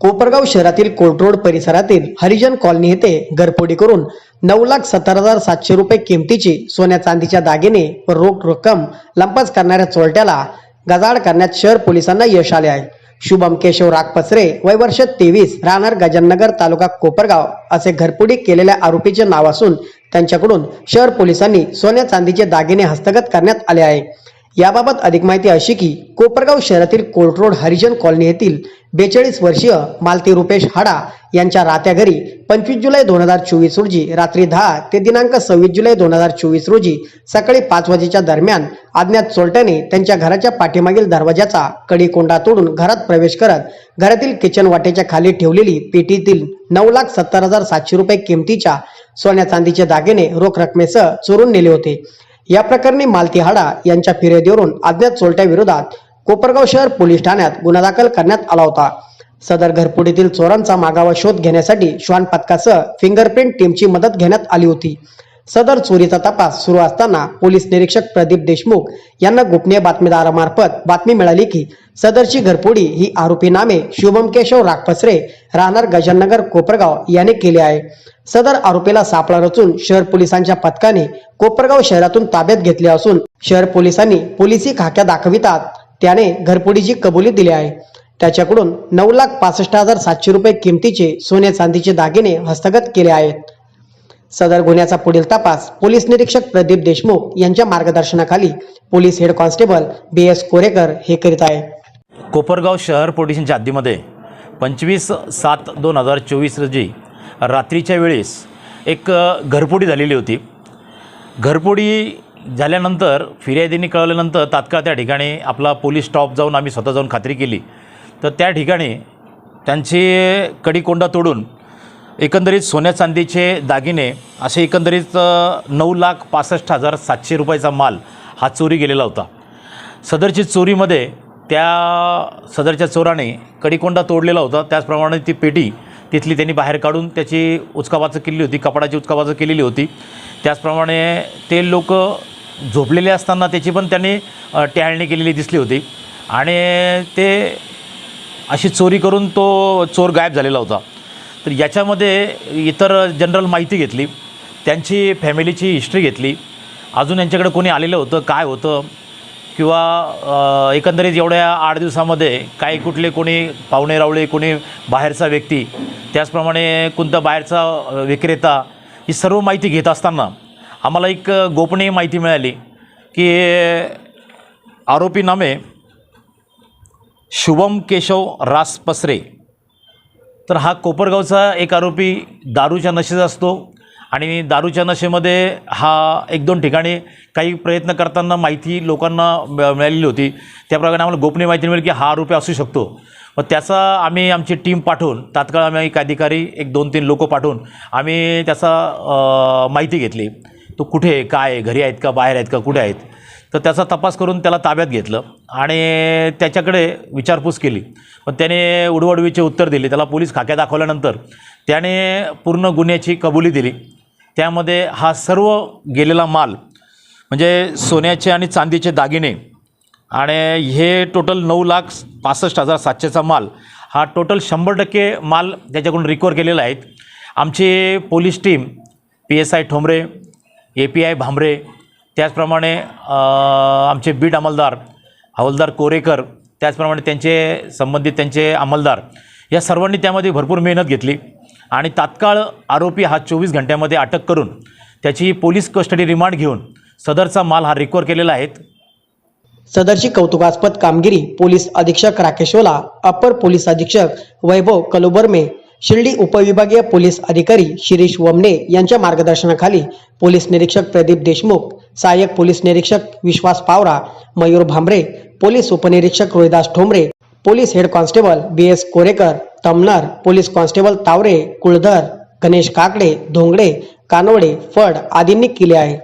कोपरगाव शहरातील court road परिसरातील हरिजन colony येथे घरफोडी करून नऊ लाख सत्तर हजार सातशे रुपये किमतीची सोन्या चांदीच्या दागिने व रोख रक्कम लंपास करणाऱ्या चोरट्याला गजाड करण्यात शहर पोलिसांना यश आले आहे. शुभम केशव रागपसरे वय वर्ष तेवीस राहणार गजाननगर तालुका कोपरगाव असे घरपुडी केलेल्या आरोपीचे नाव असून त्यांच्याकडून शहर पोलिसांनी सोन्या चांदीचे दागिने हस्तगत करण्यात आले आहे. याबाबत अधिक माहिती अशी की कोपरगाव शहरातील कोर्ट रोड हरिजन कॉलनी येथील बेचाळीस वर्षीय मालती रुपेश हाडा यांच्या राहत्या घरी पंचवीस जुलै दोन हजार चोवीस रोजी रात्री दहा ते दिनांक सव्वीस जुलै दोन हजार चोवीस रोजी सकाळी पाच वाजेच्या दरम्यान अज्ञात चोरट्याने त्यांच्या घराच्या पाठीमागील दरवाजाचा कडी कोंडा तोडून घरात प्रवेश करत घरातील किचन वाटेच्या खाली ठेवलेली पेटीतील नऊ लाख सत्तर हजार सातशे रुपये किमतीच्या सोन्या चांदीचे दागिने रोख रकमेसह चोरून नेले होते. या प्रकरणी मालती हाडा यांच्या फिर्यादीवरून अज्ञात चोरट्या विरोधात कोपरगाव शहर पोलीस ठाण्यात गुन्हा दाखल करण्यात आला होता. सदर घरपुडीतील चोरांचा मागावा शोध घेण्यासाठी श्वान पथकासह फिंगरप्रिंट टीमची मदत घेण्यात आली होती. सदर चोरीचा तपास सुरू असताना पोलीस निरीक्षक प्रदीप देशमुख यांना गोपनीय बातमीदारामार्फत बातमी मिळाली की सदरची घरपोडी ही आरोपी नामे शुभम केशव रागपसरे राहणार गजाननगर कोपरगाव याने केले आहे. सदर आरोपीला सापळा रचून शहर पोलिसांच्या पथकाने कोपरगाव शहरातून ताब्यात घेतले असून शहर पोलिसांनी पोलिसी खाक्या दाखवितात. त्याने घरपुडीची कबुली दिली आहे त्याच्याकडून नऊ लाख पासष्ट हजार सातशे रुपये किमतीचे सोने चांदीचे दागिने हस्तगत केले आहेत. सदर गुन्ह्याचा पुढील तपास पोलीस निरीक्षक प्रदीप देशमुख यांच्या मार्गदर्शनाखाली police head constable B S Korekar हे करीत आहे. कोपरगाव शहर पोलिसांच्या हद्दीमध्ये पंचवीस सात दोन हजार चोवीस रोजी रात्रीच्या वेळेस एक घरपोडी झालेली होती. घरपोडी झाल्यानंतर फिर्यादीने कळवल्यानंतर तात्काळ त्या ठिकाणी आपला पोलीस स्टॉप जाऊन आम्ही स्वतः जाऊन खात्री केली. तर त्या ठिकाणी त्यांची कडीकोंडा तोडून एकंदरीत सोन्या चांदीचे दागिने असे एकंदरीत नऊ लाख पासष्ट हजार सातशे रुपयाचा माल हा चोरी गेलेला होता. सदरची चोरीमध्ये त्या सदरच्या चोराने कडीकोंडा तोडलेला होता. त्याचप्रमाणे ती पेटी तिथली त्यांनी बाहेर काढून त्याची उचकाबाचं केलेली होती कपडाची उचकाबाचं केलेली होती. त्याचप्रमाणे ते लोक झोपलेले असताना त्याची पण त्यांनी अ, केलेली दिसली होती. आणि ते अशी चोरी करून तो चोर गायब झालेला होता. तर याच्यामध्ये इतर जनरल माहिती घेतली त्यांची फॅमिलीची हिस्ट्री घेतली. अजून यांच्याकडे कोणी आलेलं होतं काय होतं किंवा एकंदरीत एवढ्या आठ दिवसामध्ये काही कुठले कोणी पाहुणे रावळे कोणी बाहेरचा व्यक्ती त्याचप्रमाणे कोणता बाहेरचा विक्रेता ही सर्व माहिती घेत असताना आम्हाला एक गोपनीय माहिती मिळाली की आरोपी नामे शुभम केशव रास पसरे तर हा कोपरगावचा एक आरोपी दारूच्या नशेचा असतो. आणि दारूच्या नशेमध्ये हा एक दोन ठिकाणी काही प्रयत्न करताना माहिती लोकांना मिळालेली होती. त्याप्रकारे आम्हाला गोपनीय माहिती मिळेल की हा आरोपी असू शकतो. मग त्याचा आम्ही आमची टीम पाठवून तात्काळ आम्ही एक अधिकारी एक दोन तीन लोक पाठवून आम्ही त्याचा माहिती घेतली. तो कुठे आहे काय आहे घरी आहेत का बाहेर आहेत का कुठे आहेत? तर त्याचा तपास करून त्याला ताब्यात घेतलं आणि त्याच्याकडे विचारपूस केली. पण त्याने उडवडवीचे उत्तर दिले. त्याला पोलीस खाक्या दाखवल्यानंतर त्याने पूर्ण गुन्ह्याची कबुली दिली. त्यामध्ये हा सर्व गेलेला माल म्हणजे सोन्याचे आणि चांदीचे दागिने आणि हे टोटल नऊ लाख पासष्ट हजार सातशेचा माल हा टोटल शंभर टक्के माल त्याच्याकडून रिकवर केलेला आहे. आमची police team P S I Thombare A P I Bhambare त्याचप्रमाणे आमचे बीट अंमलदार हवलदार कोरेकर त्याचप्रमाणे त्यांचे संबंधित त्यांचे अंमलदार या सर्वांनी त्यामध्ये भरपूर मेहनत घेतली. आणि तात्काळ आरोपी हा चोवीस घंट्यामध्ये अटक करून त्याची पोलीस कस्टडी रिमांड घेऊन सदरचा माल हा रिकवर केलेला आहे. सदरची कौतुकास्पद कामगिरी पोलीस अधीक्षक राकेशोला अपर पोलीस अधीक्षक वैभव कलुबर्मे शिर्डी उपविभागीय पोलीस अधिकारी शिरीष वमने यांच्या मार्गदर्शनाखाली पोलीस निरीक्षक प्रदीप देशमुख सहाय्यक पोलीस निरीक्षक विश्वास पावरा मयूर भांबरे पोलीस उपनिरीक्षक Rohidas Thombare police head constable B S Korekar Tamnar police constable Taware Kuldhar Ganesh Kakade Dhongade Kanwade Phad आदींनी केले आहे.